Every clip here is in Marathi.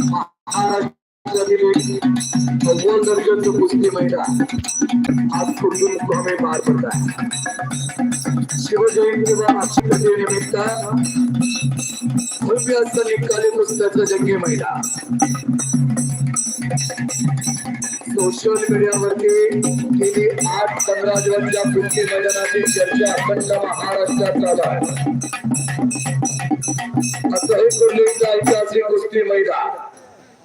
महाराष्ट्रातील आज कुर्ली मुक्कामे पार आहे शिवजयंती व अक्षय्य निमित्त भव्य असं निकाली कुस्त्याचं जंगी महिला सोशल मीडियावरती गेली आठ पंधरा दिवस या कुस्ती मैदानाची चर्चा अखंड महाराष्ट्रात चालू आहे. असं हे कुर्लीचं ऐतिहासिक कुस्ती मैदान.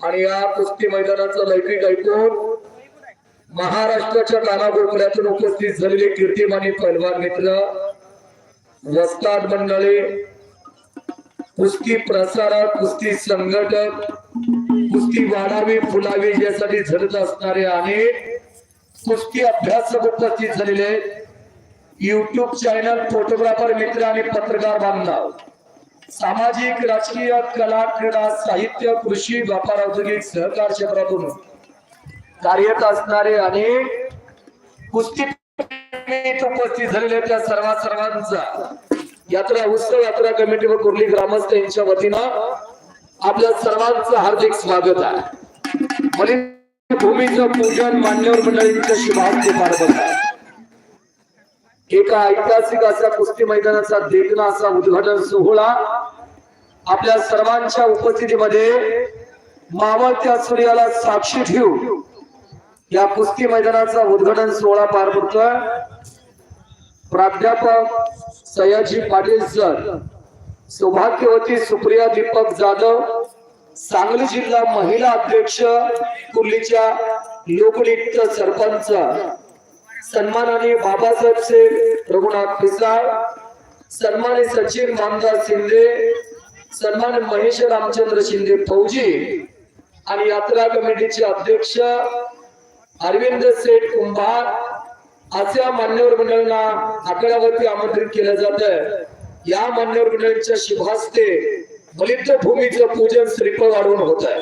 आणि या कुस्ती मैदानातलं लैकिक ऐकून महाराष्ट्राच्या कानाकोपऱ्यातून उपस्थित झालेले कीर्तिमानी पैलवान मित्र वस्ताद मंडळी कुस्ती प्रसारक कुस्ती संघटक कुस्ती वाढावी फुलावी यासाठी झडत असणारे अनेक कुस्ती अभ्यासक उपस्थित झालेले युट्यूब चॅनल फोटोग्राफर मित्र आणि पत्रकार बांधव. सामाजिक राजकीय कला क्रीडा साहित्य कृषी व्यापार औद्योगिक सहकार क्षेत्रातून कार्यरत असणारे अनेक कुस्ती उपस्थित झालेले त्या सर्व सर्वांचा यात्रा उत्सव यात्रा कमिटी व कुर्ली ग्रामस्थ यांच्या वतीनं आपल्या सर्वांचं हार्दिक स्वागत आहे. भूमीचं पूजन मान्यवर मंडळींच्या शुभारंभ पार पडत आहे एका ऐतिहासिक असा कुस्ती मैदानाचा देखना असा उद्घाटन सोहळा आपल्या सर्वांच्या उपस्थितीमध्ये मावळत्या सूर्याला साक्षी ठेवून या कुस्ती मैदानाचा उद्घाटन सोहळा पार पडतोय. प्राध्यापक सयाजी पाटील सर सौभाग्यवती सुप्रिया दीपक जाधव सांगली जिल्हा महिला अध्यक्ष कुर्लीच्या लोकनित्य सरपंच सन्मानाने बाबासाहेब शेख रघुनाथ पिसाळ सन्माने सचिन मामदार शिंदे सन्मान महेश रामचंद्र शिंदे फौजी आणि यात्रा कमिटीचे अध्यक्ष अरविंद सेठ कुंभार अशा मान्यवर मंडळांना आकड्यावरती आमंत्रित केलं जात या मान्यवर मंडळींच्या शुभास्ते बलित भूमीचं पूजन श्रीफळ वाढवून होत आहे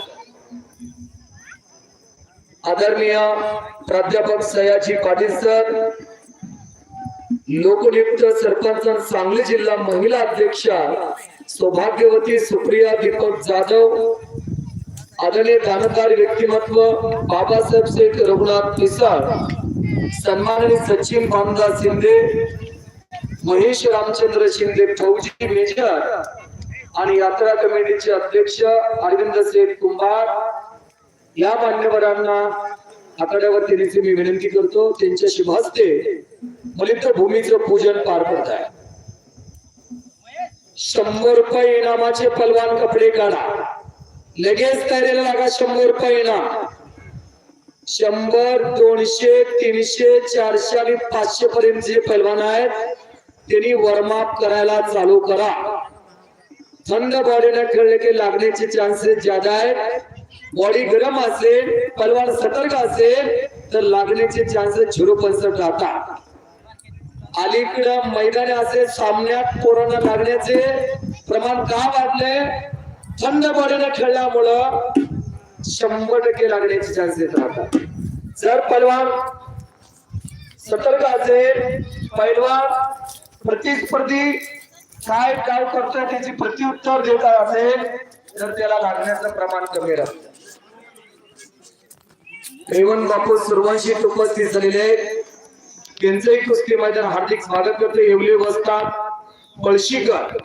आदरणीय प्राध्यापक सयाजी पाटील सर लोकनियुक्त सरपंच सांगली जिल्हा महिला अध्यक्षा सौभाग्यवती सुप्रिया दीपक जाधव आदरणीय दानदार व्यक्तिमत्व बाबासाहेब शेख रघुनाथ पिसाळ सन्माननीय सचिन भामदास शिंदे महेश रामचंद्र शिंदे फौजी मेजर आणि यात्रा कमिटीचे अध्यक्ष अरविंद शेठ कुंभार या मान्यवरांना आखाड्यावरती येण्याची मी विनंती करतो त्यांच्या शुभास्ते मलित भूमीचं पूजन पार पडत आहे. शंभर रुपये इनामाचे पलवान कपडे काढा. लगेच तयारीला लागा शंभर रुपये इनाम. शंभर दोनशे तीनशे चारशे आणि पाचशे पर्यंत जे पैलवान आहेत त्यांनी वॉर्मअप करायला चालू करा. थंड बॉडीने खेळले की लागण्याचे चान्सेस ज्यादा आहेत बॉडी गरम असेल पलवान सतर्क असेल तर लागण्याचे चान्सेस झिरो पर्सेंट राहतात. अलीकडं मैदानी असेल सामन्यात कोरोना लागण्याचे प्रमाण का वाढले? थंड बॉडीने खेळल्यामुळं शंभर टक्के लागण्याचे चान्सेस राहतात. जर पलवान सतर्क असेल पैलवान प्रतिस्पर्धी काय काय करतोय त्याची प्रत्युत्तर देत असेल तर त्याला लागण्याचं प्रमाण कमी राहतं. रेवण बापू सर्वांशी उपस्थित झालेले आहेत. त्यांचंही कुस्ती मैदान हार्दिक स्वागत करते येवले वसतात पळशीकर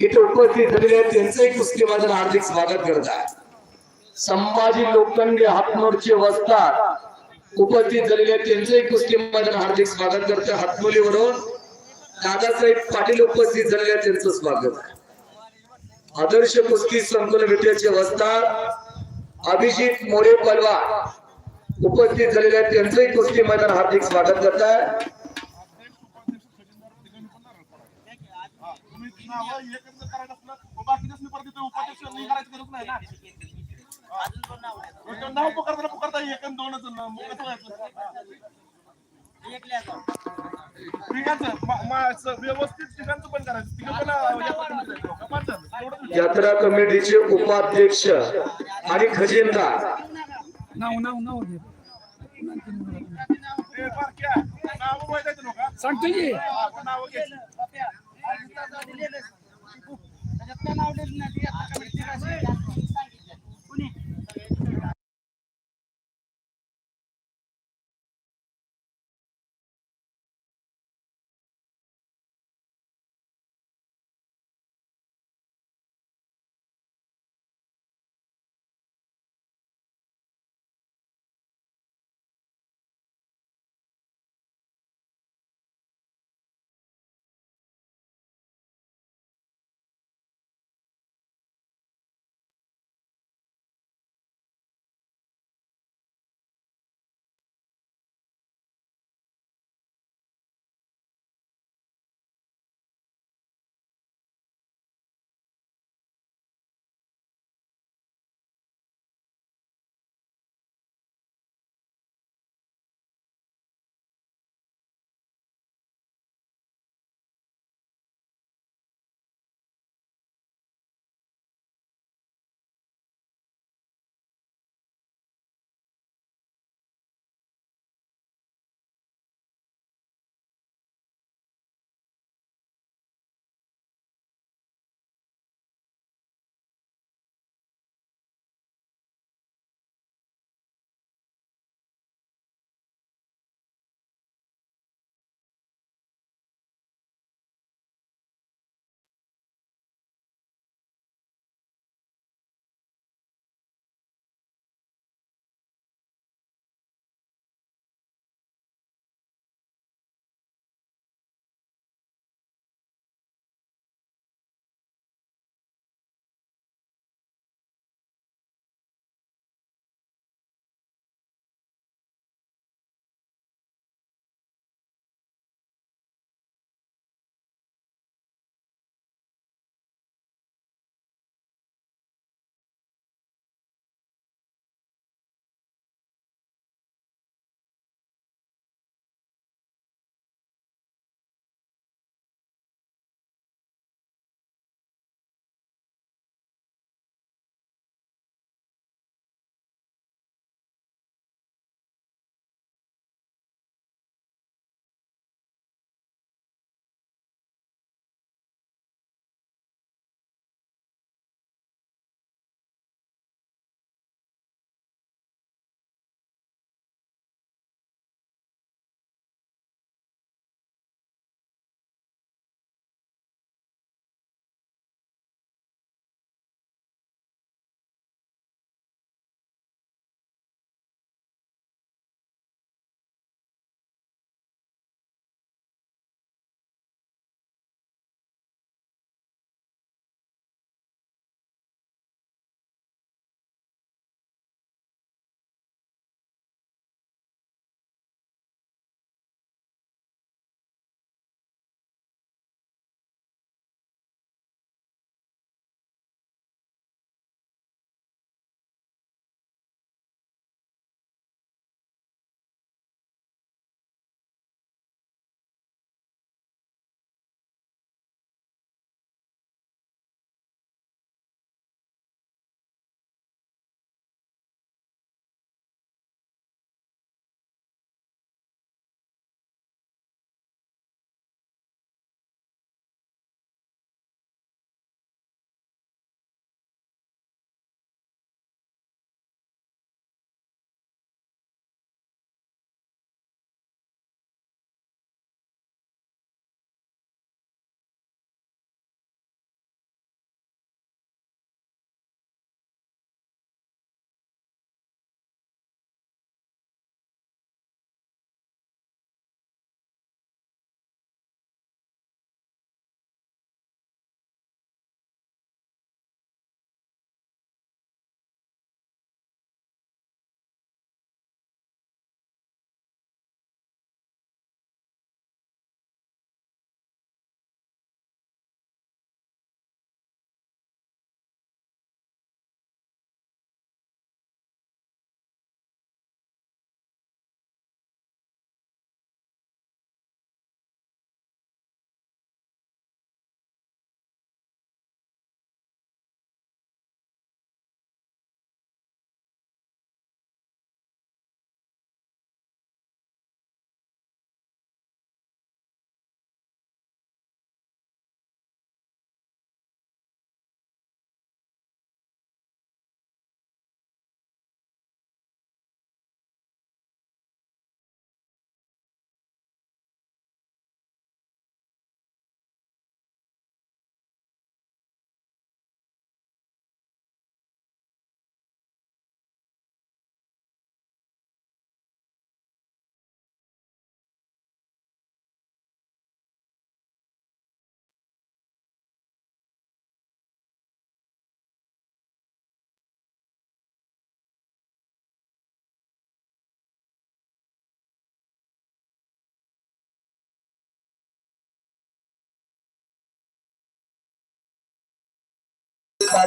इथे उपस्थित झालेले आहेत. त्यांचंही कुस्ती मैदान हार्दिक स्वागत करत आहे. संभाजी लोखंडे हातमोरचे वसतात उपस्थित झालेले त्यांचंही कुस्ती मैदान हार्दिक स्वागत करते हातनोलीवरून दादासाहेब पाटील उपस्थित झालेले त्यांचं स्वागत आहे. आदर्श कुस्ती संकुल विद्याचे वसतात अभिजित मोरे पलवा उपस्थित झालेले आहेत त्यांचंही कुस्ती मैदान हार्दिक स्वागत करत आहे करायचं उपाध्यक्ष नाही करायची गरज नाही ना. नाव पुकारता एक दोनच यात्रा कमिटीचे उपाध्यक्ष आणि खजिनदार. नाव नाव नाव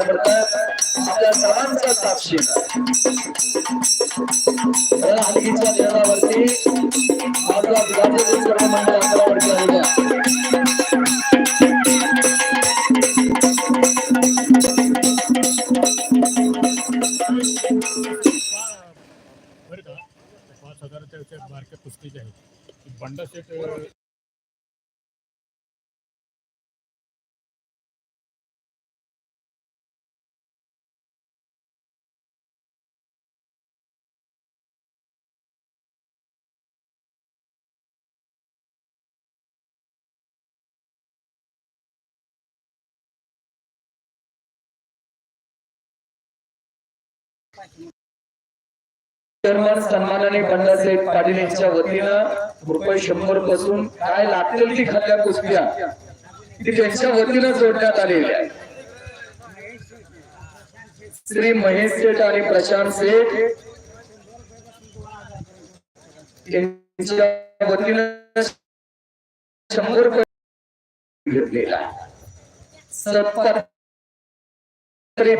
करतात आपल्या सर्वांच्या साक्षीनं तर हलगीच्या आपला विधाचे मंडळ बरं का? पाच हजाराच्या बंडा सन्मानाने बंडासाहेब पाटील यांच्या वतीनं रुपये शंभरपासून काय लागतील ती खाल्ल्या कुस्त्या ती त्यांच्या वतीनं जोडण्यात आलेल्या आहे श्री महेश सेठ आणि प्रशांत सेठ यांच्या वतीनं शंभर रुपये घेतलेला आहे. सत्तर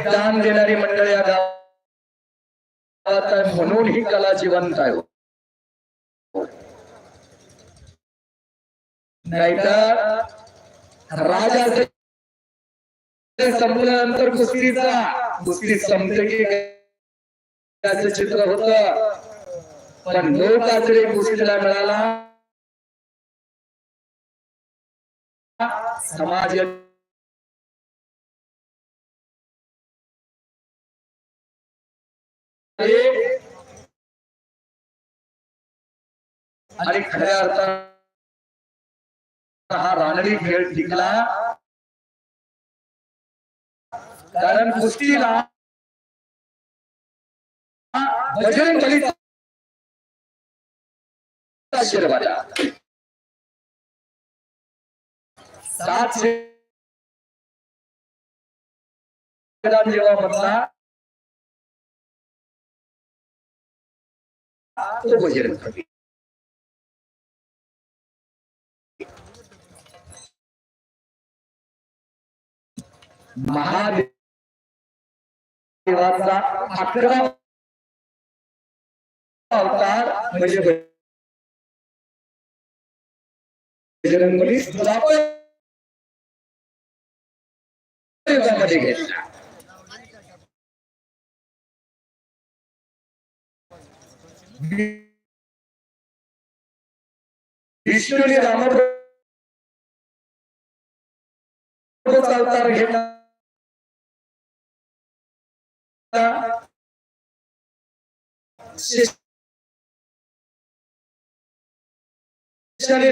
दान देणारी मंडळ या गावात आहे म्हणून ही कला जिवंत आहे. नाहीतर राजा संपल्यानंतर कुस्तीचा कुस्ती संपते की त्याचं चित्र होत. पण लोक आचरे कुस्तीला मिळाला. समाज आणि खऱ्या अर्थात हा रानडी खेळ टिकला। कारण कुस्तीला आशीर्वाद सात जेव्हा म्हटला तो बजरंग बली महादेवाचा अकरा अवतार म्हणजे बजरंगबली युगामध्ये घेतला. विष्णूने रामाचा अवतार घेतला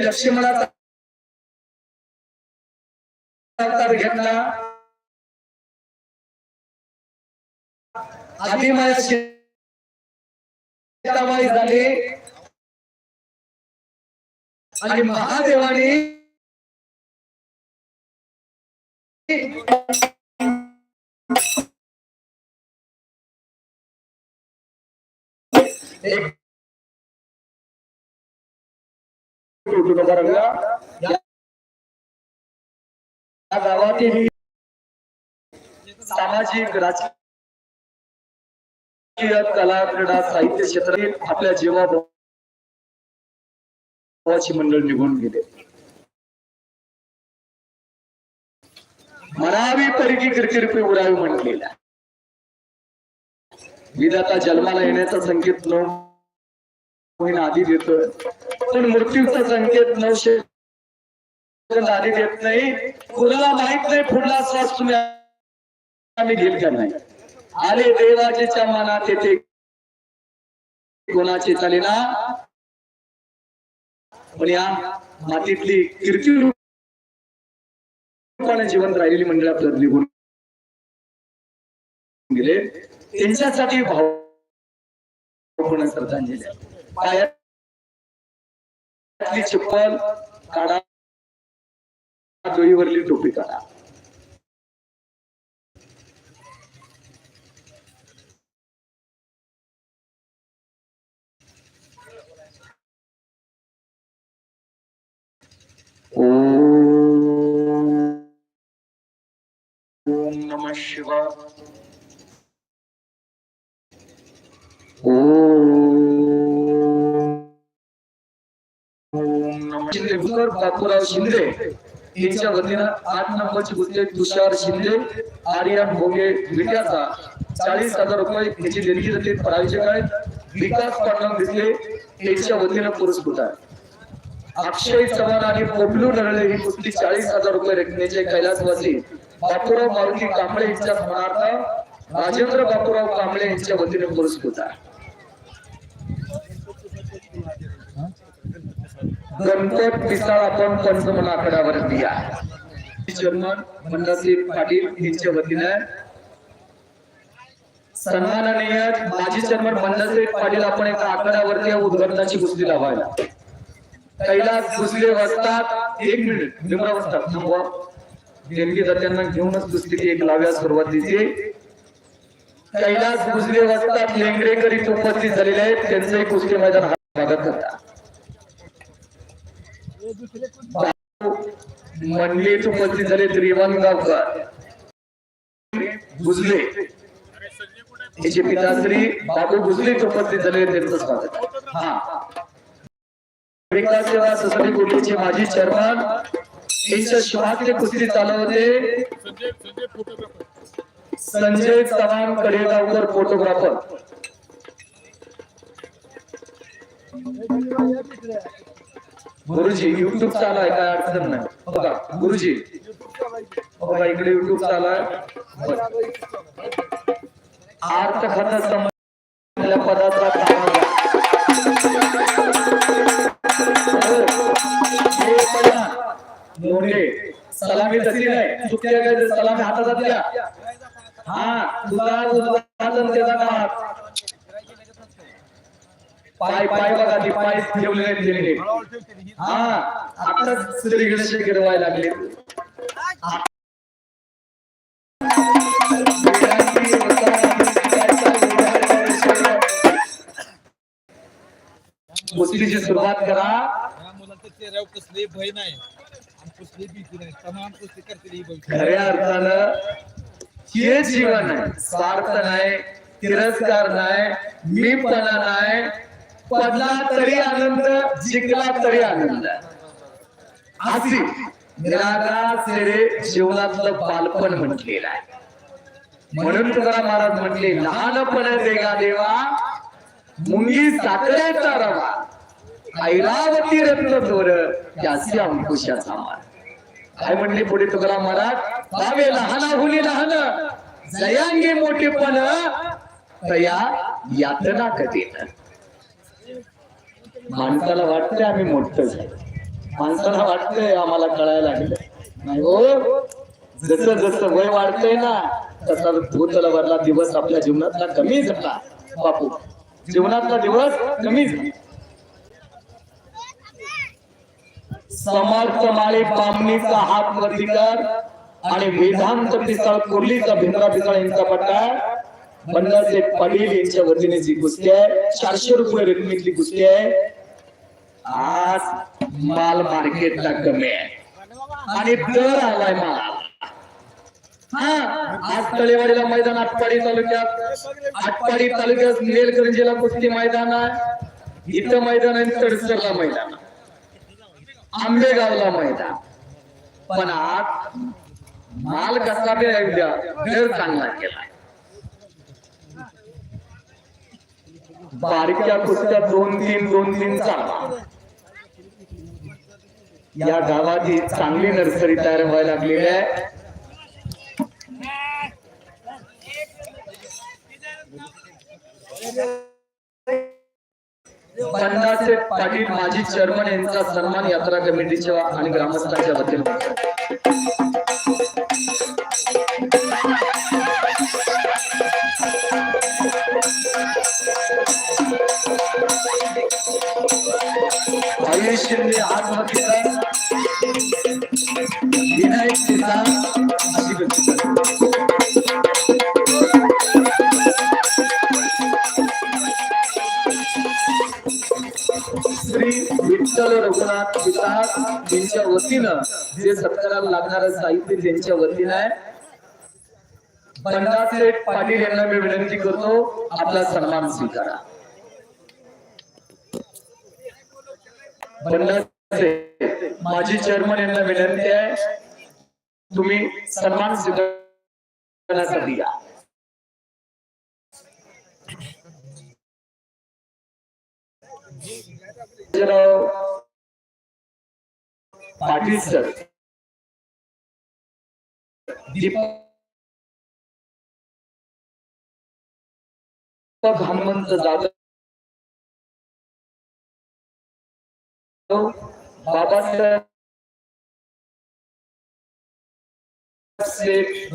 लक्ष्मणाचा अवतार घेतला. अभिमाया झाले. आणि महादेवाने गावातील सामाजिक राजकीय कला क्रीडा साहित्य क्षेत्रातील आपल्या जीवाची मंडळ निघून गेले. म्हणावी परिकी किरकिरपी उडावी म्हटलेला विधाता जन्माला येण्याचा संकेत नऊ महिना आधी देतोय पण मृत्यूचा संकेत नऊशे आधी देत नाही. कुणाला माहीत नाही पुढला श्वास तुम्ही आम्ही घेईल का नाही? आले देवाजीच्या मनात येते. कोणाचे चाले ना? पण या मातीतली कीर्ती रूपाने जिवंत राहिलेली मंडळ आपल्याला निघून गेले. त्यांच्यासाठी भावपूर्ण श्रद्धांजली पायातली चप्पल काढा डोईवरली टोपी काढा. नम शिवाय। बापूराव शिंदे यांच्या वतीनं आठ नंबरची कुस्ती तुषार शिंदे आर्यन भोगे विट्याचा चाळीस हजार रुपये याची देणगी जाते प्रायोजक आहेत. विकास पाटण दिसले यांच्या वतीनं पुरस्कृत आहे. अक्षय चव्हाण आणि पोपलू नरळे ही कुस्ती चाळीस हजार रुपये रकमेचे कैलासवासी. बापूराव मारुती कांबळे यांच्या स्मरणार्थ राजेंद्र बापूराव कांबळे यांच्या वतीने पुरस्कृत आहे. गणपत पिसाळ आपण पंचमन आकड्यावरती आहे चेअरमन मंदासी पाटील यांच्या वतीने सन्माननीय माजी चेअरमन मंदासी पाटील आपण एका आकड्यावरती उद्घाटनाची कुस्ती लावायला. कैलास दुसरे वाजतात एक मिनिट. निमरा वाजतात. थांबवा. देणगी दात्यांना घेऊनच कुस्ती एक लाव्या सुरुवातीची. कैलास गुजरे वाजतात लेंगरेकर उपस्थित झालेले आहेत. त्यांचंही कुस्ती मैदान हा स्वागत करतात मंडलीत उपस्थित झाले त्रिवन गावकर. गुजले याचे पिताश्री बाबू गुजले उपस्थित झाले त्यांचं स्वागत. हा. विकास सेवा सोसायटी कुर्लीचे माजी चेअरमन यांच्या शिवातले कुस्ती चालवते. संजय चव्हाण कडेगावकर फोटोग्राफर. गुरुजी युट्यूब चालू आहे काय अडचण नाही. बघा गुरुजी. बघा इकडे युट्यूब चालू आहे. अर्थ खाता समजल्या पदाचा कामा नोंदे सलामी तशी नाही काय सलामी हातात द्या हा तुझा त्याचा डावा हात. पाय पाय बघा ते पाय ठेवले दिलेले हा आताच श्री गणेश गिरवायला लागले. कुस्तीची सुरुवात करा. मुलांच्या चेहऱ्यावर कसली भय नाही. खऱ्या अर्थानं हे जीवन आहे. स्वार्थ नाही तिरस्कार नाही मीपणा नाही. पडला तरी आनंद जिंकला तरी आनंद. अशी निरागास जीवनातलं बालपण म्हटलेलं आहे. म्हणून तुकाराम महाराज म्हटले लहानपण देगा देवा मुंगी साखरेचा रवा. ऐरावती रत्न चोर त्याची अंकुशाचा मार. काय म्हणले पुढे तुकाराम महाराज? भावे लहानाहुनी लहान जयांगे मोठेपण तया यातना कधी माणसाला वाटतंय आम्ही मोठ झालो. माणसाला वाटतंय आम्हाला कळायला लागलं. नाही हो जसं जसं वय वाढतंय ना तसा भूतलावरला दिवस आपल्या जीवनातला कमी झाला. बापू जीवनातला दिवस कमी झाला. समाज समाळे पामणीचा हात वरती आणि वेदांत पिसाळ कुर्लीचा भिंद्रा पिसाळ यांचा पट्टा. बंडाचे पाटील यांच्या वतीने जी कुस्ती आहे चारशे रुपये रकमेतली कुस्ती आहे. आज माल मार्केटला कमी आहे. आणि दर आलाय माल. हा आज तळेवाडीला मैदान आटपाडी तालुक्यात. आटपाडी तालुक्यात नेलकरंजीला कुस्ती मैदान आहे. इथं मैदान आहे तडसरला मैदान आहे. आंबेगावला मैदान पण आज माल कसा बी उद्या दर चांगला केलाय बारक्या कुस्त्या दोन तीन दोन तीन चालला या गावात ही चांगली नर्सरी तयार व्हायला लागलेली आहे. पन्नासे पाटील माजी चेअरमन यांचा सन्मान यात्रा कमिटीच्या आणि ग्रामस्थांच्या वतीने. आयुष शिंदे वतीनं जे सत्काराला लागणार साहित्य त्यांच्या वतीनं आहे बंडासेठ पाटील यांना मी विनंती करतो आपला सन्मान स्वीकारा. बंडासेठ माजी चेअरमन यांना विनंती आहे तुम्ही सन्मान स्वीकारण्यासाठी या. राव पाटील सर दीपक हनुमंत जाधव. बाबासाहेब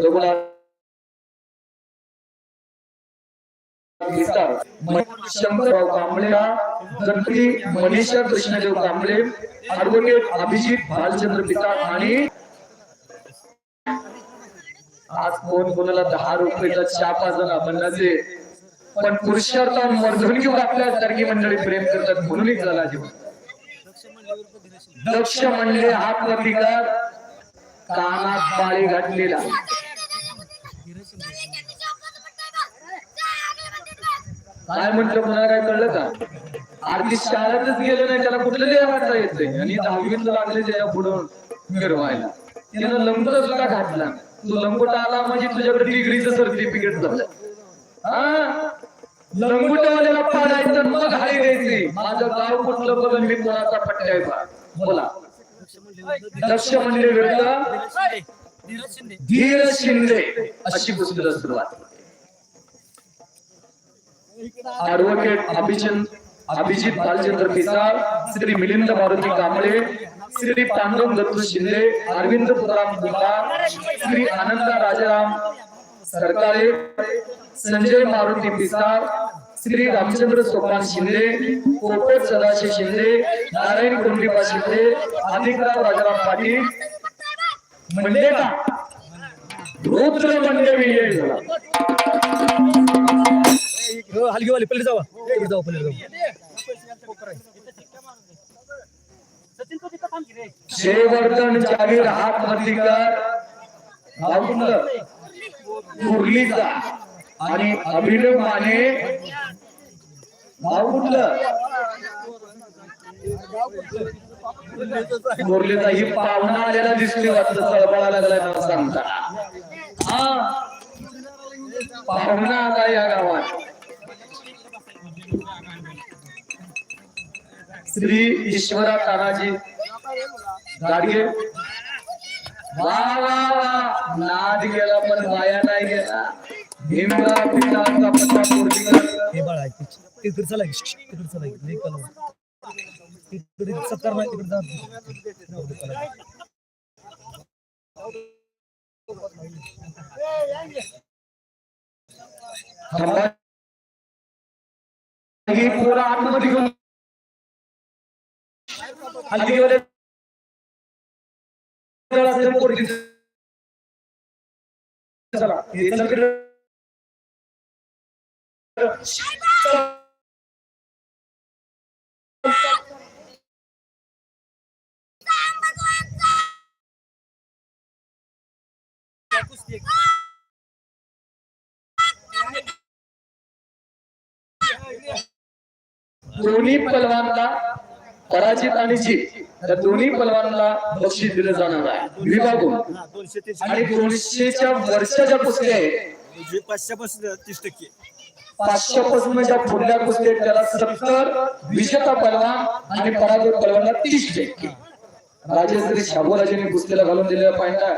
रघुनाथ शंकरराव कांबळे गणपती मनीषा कृष्णदेव कांबळे ऍडव्होकेट अभिजित भालचंद्र पिता आणि आज कोण कोणाला दहा रुपयाचा चहा पाजन म्हणण्याचे पण पुरुषार्थ मर्धून घेऊन आपल्या सारखी मंडळी प्रेम करतात म्हणूनही झाला जीवन. दक्ष म्हणले हात वरती कर कानात बाळी घातलेला. काय म्हंटल कोणाला काय कळलं का? आरती शाळेतच गेलं नाही त्याला कुठलं देवाचा येत आणि दहावीत लागले त्याच्या पुढं मिरवायला त्यानं लंगोट सुद्धा घातला. तो लंगोट आला म्हणजे तुझ्याकडे डिग्रीचं सर्टिफिकेट झालं. हा? लंगोटवाल्याला पाडायचं मग हाय द्यायची. माझं गाव कुठलं बघ मी कोणाचा पट्ट्या बा? बोला. दक्ष म्हणजे विरुद्ध धीर शिंदे. अशी पुस्तक सुरुवात. ऍडव्होकेट अभिचंद अभिजित भालचंद्र पिसाळ श्री मिलिंद मारुती कांबळे श्री पांडुरंग दत्तू शिंदे अरविंद पुराम कुमार श्री आनंदा राजाराम सरकारे संजय मारुती पिसाळ श्री रामचंद्र सोपान शिंदे कोपट सदाशिव शिंदे नारायण कुंडिपा शिंदे अधिकराव राजाराम पाटील म्हणजे का रुद्र म्हणजे विजय झाला हो, हलगी वाली पहिले जावा इकडे जावा पहिले जावा शेवर्धन जागीर हात वरती मुरलीचा. आणि अभिनव माने नाव मुरलीचा ही पाहुणा आलेला दिसली वाटत चळबळा लागलाय नाव सांगता. हा. पाहुणा आला या गावात. श्री ईश्वरा तानाजी गाडगे वा नाद गेला पण वाया नाही गेला. भीमराव पितांचा पत्ता पोर्तुगीज हे बाळा ऐक तिकडे चला तिकडे चला लई कलम. तिकडे सत्कार नाही तिकडे जा. पोरं आतमध्ये घेऊन दोन्ही पलवानला पराजित आणि जीत या दोन्ही पलवानला बक्षीस दिलं जाणार आहे. विभागून आणि दोनशेच्या वर्षाच्या पुस्तके आहेत पाचशे पासून तीस टक्के पाचशे पासून ज्या पुढल्या पुस्तके आहेत त्याला सत्तर विजेता पलवान आणि पराजित पलवानला तीस टक्के राजेश्री शाबूराजेने कुस्तीला घालून दिलेला पाहिजे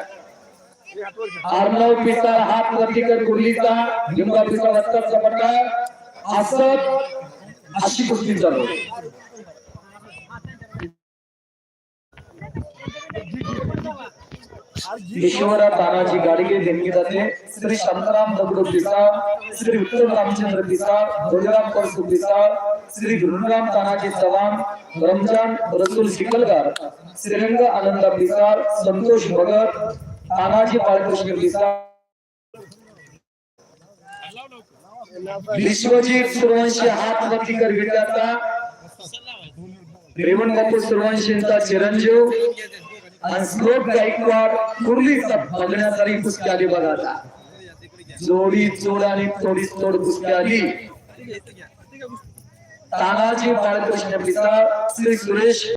अर्णव पिता हात प्रतिकर कुर्लीचा लिंबा पिता रक्ताचा पट्टा असत अशी कुस्ती चालू आहे. ईश्वरा तानाजी गाडगे देणगी जाते श्री शांताराम दगडू पिसाळ श्री उत्तम रामचंद्र पिसाळ भोजराम परसू पिसाळ श्री गुरुराम तानाजी चव्हाण रमजान रसूल शिकलगार श्रीरंग आनंदा पिसाळ संतोष भगत तानाजी बाळकृष्ण पिसाळ विश्वजीत सूर्यवंशी हात वरती कर विद्यार्था रेवण बापू सूर्यवंशींचा चिरंजीव। आणि श्लोक गायकवाड कुर्लीचा बघण्यासाठी कुस्ती आली बघा आता. जोडी जोड आणि थोडी तोड कुस्ती आली तानाजी बाळकृष्ण पिता श्री सुरेश